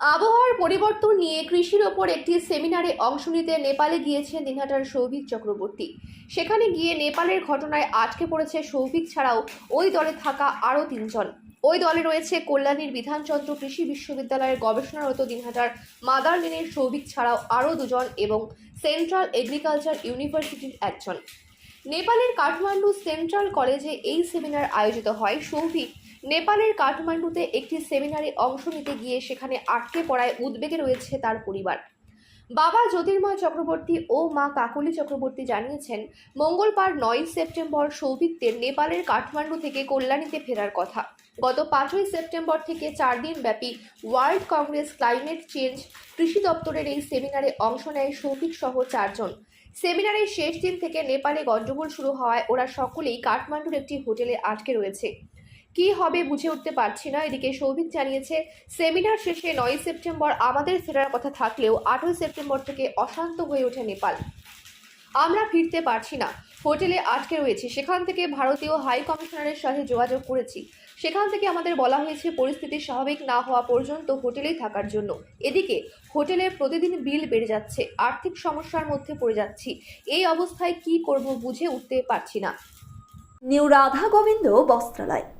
আবহাওয়ার পরিবর্তন নিয়ে কৃষির ওপর একটি সেমিনারে অংশ নিতে নেপালে গিয়েছেন দিনহাটার সৌভিক চক্রবর্তী। সেখানে গিয়ে নেপালের ঘটনায় আটকে পড়েছে সৌভিক ছাড়াও ওই দলে থাকা আরও তিনজন। ওই দলে রয়েছে কল্যাণীর বিধানচন্দ্র কৃষি বিশ্ববিদ্যালয়ের গবেষণারত দিনহাটার মাদার লেনের সৌভিক ছাড়াও আরও দুজন এবং সেন্ট্রাল এগ্রিকালচার ইউনিভার্সিটির একজন। নেপালের কাঠমান্ডু সেন্ট্রাল কলেজে এই সেমিনার আয়োজিত হয় সৌভিক নেপালের কাঠমান্ডুতে একটি সেমিনারে অংশ নিতে গিয়ে সেখানে আটকে পড়ায় উদ্বেগে রয়েছে তার পরিবার। বাবা জ্যোতির্ময় চক্রবর্তী ও মা কাকলি চক্রবর্তী জানিয়েছেন, মঙ্গলবার নয় সেপ্টেম্বর সৌভিকদের নেপালের কাঠমান্ডু থেকে কল্যাণীতে ফেরার কথা। গত পাঁচই সেপ্টেম্বর থেকে চার দিন ব্যাপী ওয়ার্ল্ড কংগ্রেস ক্লাইমেট চেঞ্জ কৃষি দপ্তরের এই সেমিনারে অংশ নেয় সৌভিক সহ চারজন। সেমিনারের শেষ দিন থেকে নেপালে গণ্ডগোল শুরু হওয়ায় ওরা সকলেই কাঠমান্ডুর একটি হোটেলে আটকে রয়েছে। কি হবে বুঝে উঠতে পারছি না। এদিকে সৌভিক জানিয়েছে, সেমিনার শেষে নয় সেপ্টেম্বর আমাদের ফেরার কথা থাকলেও আটই সেপ্টেম্বর থেকে অশান্ত হয়ে ওঠে নেপাল। আমরা ফিরতে পারছি না। হোটেলে আটকে রয়েছে। সেখান থেকে ভারতীয় হাই কমিশনারের সাথে যোগাযোগ করেছি। সেখান থেকে আমাদের বলা হয়েছে, পরিস্থিতি স্বাভাবিক না হওয়া পর্যন্ত হোটেলেই থাকার জন্য। এদিকে হোটেলের প্রতিদিন বিল বেড়ে যাচ্ছে। আর্থিক সমস্যার মধ্যে পড়ে যাচ্ছি। এই অবস্থায় কি করব বুঝে উঠতে পারছি না। নিউ রাধা গোবিন্দ বস্ত্রালয়।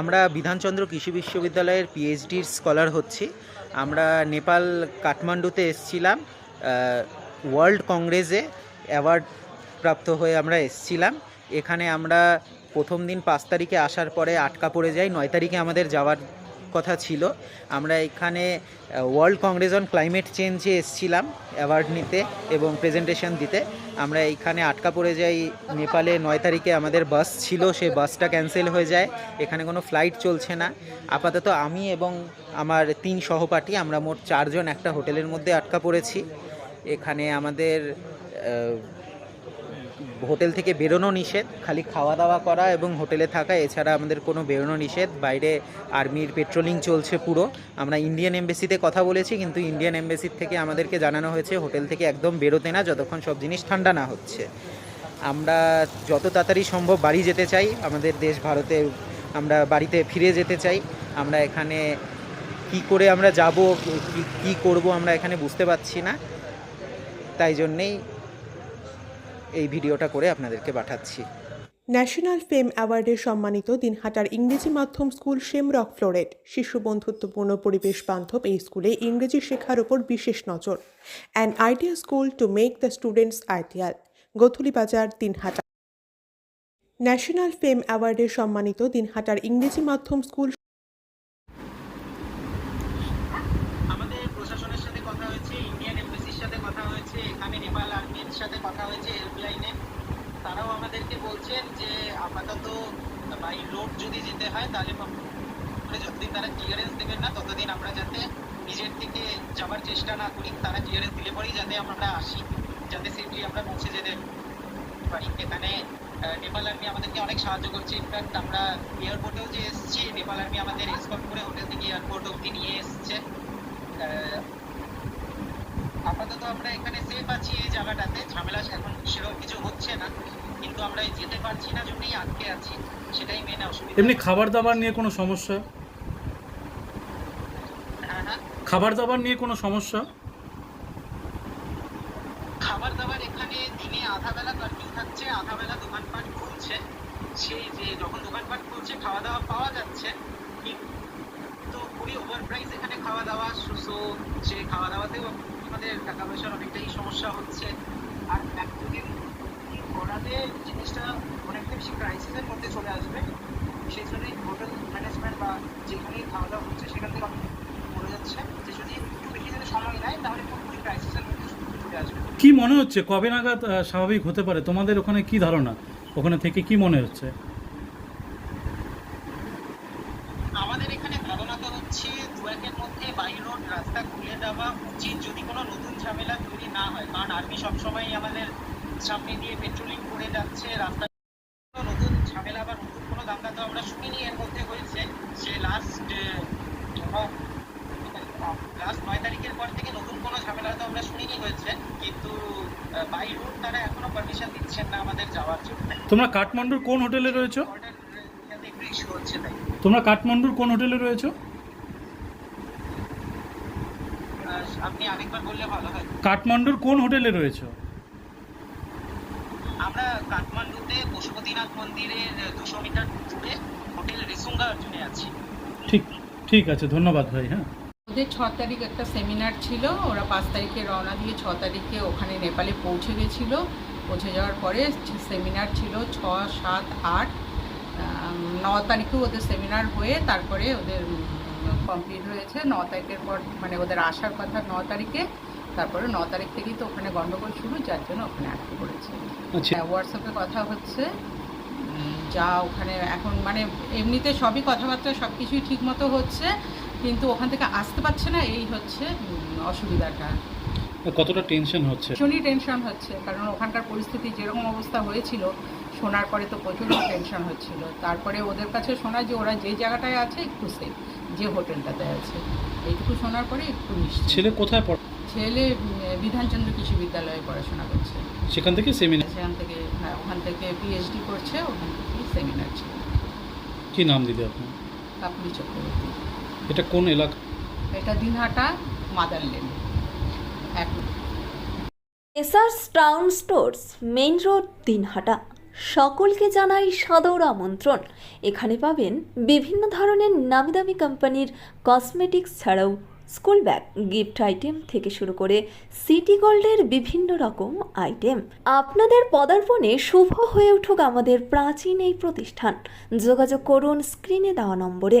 আমরা বিধানচন্দ্র কৃষি বিশ্ববিদ্যালয়ের পিএইচডির স্কলার হচ্ছি। আমরা নেপাল কাঠমান্ডুতে এসছিলাম ওয়ার্ল্ড কংগ্রেসে অ্যাওয়ার্ড প্রাপ্ত হয়ে আমরা এসছিলাম। এখানে আমরা প্রথম দিন পাঁচ তারিখে আসার পরে আটকা পড়ে যাই, নয় তারিখে আমাদের যাওয়ার কথা ছিল। আমরা এখানে ওয়ার্ল্ড কংগ্রেস অন ক্লাইমেট চেঞ্জে এসেছিলাম অ্যাওয়ার্ড নিতে এবং প্রেজেন্টেশন দিতে। আমরা এইখানে আটকা পড়ে যাই। নেপালে নয় তারিখে আমাদের বাস ছিল, সেই বাসটা ক্যান্সেল হয়ে যায়। এখানে কোনো ফ্লাইট চলছে না। আপাতত আমি এবং আমার তিন সহপাঠী, আমরা মোট চারজন একটা হোটেলের মধ্যে আটকা পড়েছি। এখানে আমাদের হোটেল থেকে বেরোনো নিষেধ, খালি খাওয়া দাওয়া করা এবং হোটেলে থাকা, এছাড়া আমাদের কোনো বেরোনো নিষেধ। বাইরে আর্মির পেট্রোলিং চলছে পুরো। আমরা ইন্ডিয়ান এমবেসিতে কথা বলেছি, কিন্তু ইন্ডিয়ান এমবেসির থেকে আমাদেরকে জানানো হয়েছে, হোটেল থেকে একদম বেরোতে না, যতক্ষণ সব জিনিস ঠান্ডা না হচ্ছে। আমরা যত তাড়াতাড়ি সম্ভব বাড়ি যেতে চাই, আমাদের দেশ ভারতে আমরা বাড়িতে ফিরে যেতে চাই। আমরা এখানে কি করে আমরা যাব কি করব আমরা এখানে বুঝতে পারছি না। তাই জন্যেই এই ভিডিওটা করে আপনাদেরকে পাঠাচ্ছি। ন্যাশনাল ফেম অ্যাওয়ার্ডে সম্মানিত দিনহাটার ইংরেজি মাধ্যম স্কুল শেমরক ফ্লোরেট শিশু বন্ধুত্বপূর্ণ পরিবেশ বান্ধব এই স্কুলে ইংরেজি শেখার ওপর বিশেষ নজর। An idea school to make the students ideal Gothuli Bazar Dinhata. National ফেম অ্যাওয়ার্ডে সম্মানিত দিনহাটার ইংরেজি মাধ্যম স্কুল আমাদের প্রশাসনের সাথে কথা হয়েছে ইন্ডিয়ান এমবেসির সাথে কথা হয়েছে এখানে নেপাল আর্মির সাথে কথা হয়েছে তারাও আমাদেরকে বলছেন যে আপাতত বাই রোড যদি যেতে হয় তাহলে পরে যতদিন তারা ক্লিয়ারেন্স দেবেন না, ততদিন আমরা যাতে নিজের থেকে যাওয়ার চেষ্টা না করি, তারা ক্লিয়ারেন্স দিলে পরেই যাতে আমরা আসি, যাতে সেফলি আমরা পৌঁছে যেতে পারি। এখানে নেপাল আর্মি আমাদেরকে অনেক সাহায্য করছে। ইনফ্যাক্ট আমরা এয়ারপোর্টেও যে এসেছি, নেপাল আর্মি আমাদের এসকর্ট করে হোটেল থেকে এয়ারপোর্ট অবধি নিয়ে এসছে আহ, আপাতত আমরা এখানে সেফ আছি এই জায়গাটাতে ঝামেলা এখন সেরকম কিছু হচ্ছে না কিন্তু আমরা এই যেতে পারছি না জন্যই আটকে আছি সেটাই মেন অসুবিধা এমনি খাবার দাবার নিয়ে কোনো সমস্যা? খাবার দাবার নিয়ে কোনো সমস্যা? খাবার দাবার এখানে দিনে আধা বেলা কার্ফিউ থাকছে আধা বেলা দোকানপাট খুলছে। সেই যে যখন দোকানপাট খুলছে খাওয়া দাওয়া পাওয়া যাচ্ছে। কিন্তু খুবই ওভার প্রাইস এখানে খাওয়া দাওয়া সো সেই খাওয়া দাওয়াতেও আমাদের টাকা পয়সার অনেকটাই সমস্যা হচ্ছে আর একদিন করাতে জিনিসটা অনেকটা বেশি ক্রাইসিসের মধ্যে চলে আসবে সেই জন্যই হোটেল ম্যানেজমেন্ট বা যেখানেই খাওয়া দাওয়া হচ্ছে সেখান থেকে অনেক পড়ে যাচ্ছে যে যদি একটু বেশি যদি সময় নেয় তাহলে পুরোপুরি ক্রাইসিসের মধ্যে চলে আসবে কি মনে হচ্ছে? কবে নাগাদ স্বাভাবিক হতে পারে? তোমাদের ওখানে কি ধারণা? ওখানে থেকে কি মনে হচ্ছে? আমাদের এখানে ধারণা তো হচ্ছে, দু একের মধ্যে বাই রোড রাস্তা খুলে দেওয়া উচিত যদি কোনো নতুন ঝামেলা তৈরি না হয়। কারণ আর্মি সবসময় আমাদের সামনে দিয়ে পেট্রোলিং করে যাচ্ছে, রাস্তা নতুন ঝামেলা বা নতুন কোনো দাঙ্গা তো আমরা শুনিনি এর মধ্যে হয়েছে। সে লাস্ট লাস্ট নয় তারিখের পর থেকে নতুন কোনো ঝামেলা তো আমরা শুনিনি হয়েছে কিন্তু বাই রুট তারা এখনও পারমিশন দিচ্ছেন না আমাদের যাওয়ার জন্য। তোমরা কাঠমান্ডুর কোন হোটেলে রয়েছো? একটু ইস্যু হচ্ছে তাই। তোমরা কাঠমান্ডুর কোন হোটেলে রয়েছো? আপনি আরেকবার বললে ভালো হয়। কাঠমান্ডুর কোন হোটেলে রয়েছো? আমরা কাঠমান্ডুতে পশুপতিনাথ মন্দিরের দুশো মিটার দূরে হোটেল রিসুঙ্গা অর্জুনে আছি। ঠিক ঠিক আছে ধন্যবাদ ভাই হ্যাঁ। ওদের ছ তারিখ একটা সেমিনার ছিল ওরা পাঁচ তারিখে রওনা দিয়ে ছ তারিখে ওখানে নেপালে পৌঁছে গেছিল। পৌঁছে যাওয়ার পরে সেমিনার ছিল ছ সাত আট। ন তারিখেও ওদের সেমিনার হয়ে তারপরে ওদের কমপ্লিট হয়েছে। ন তারিখের পর মানে ওদের আসার কথা ন তারিখে। তারপরে ন তারিখ থেকেই তো ওখানে গণ্ডগোল শুরু যার জন্য ওখানে আটকে পড়েছে। আচ্ছা। হ্যাঁ হোয়াটসঅ্যাপে কথা হচ্ছে। যা ওখানে এখন মানে এমনিতে সবই কথাবার্তা সব কিছুই ঠিক মতো হচ্ছে। কিন্তু ওখান থেকে আসতে পারছে না এই হচ্ছে অসুবিধাটা। কতটা টেনশন হচ্ছে? ভীষণই টেনশন হচ্ছে কারণ ওখানকার পরিস্থিতি যেরকম অবস্থা হয়েছিল শোনার পরে তো প্রচুর টেনশন হচ্ছিল। তারপরে ওদের কাছে শোনা যে ওরা যে জায়গাটায় আছে একটু সেফ যে হোটেলটাতে আছে। এইটুকু শোনার পরে একটু নিশ্চিত ছেলে কোথায় পড়ে? ছেলে বিধানচন্দ্র কৃষি বিদ্যালয়ে পড়াশোনা করছে। সেখান থেকে সেমিনার সেখান থেকে হ্যাঁ ওখান থেকে পিএইচডি করছে ওখান থেকে সেমিনার ছিল। কি নাম দিদি আপনার? কাপুরি চক্রবর্তী। এটা কোন এলাকা? এটা দিনহাটা মাদার লেন। এক এসআরস town stores main road Dinhata. সকলকে জানাই সাদর আমন্ত্রণ। এখানে পাবেন বিভিন্ন ধরনের নামি দামি কোম্পানির কসমেটিক্স ছাড়াও স্কুল ব্যাগ গিফট আইটেম থেকে শুরু করে সিটি গোল্ডের বিভিন্ন রকম আইটেম। আপনাদের পদার্পণে শুভ হয়ে উঠুক আমাদের প্রাচীন এই প্রতিষ্ঠান। যোগাযোগ করুন স্ক্রিনে দেওয়া নম্বরে।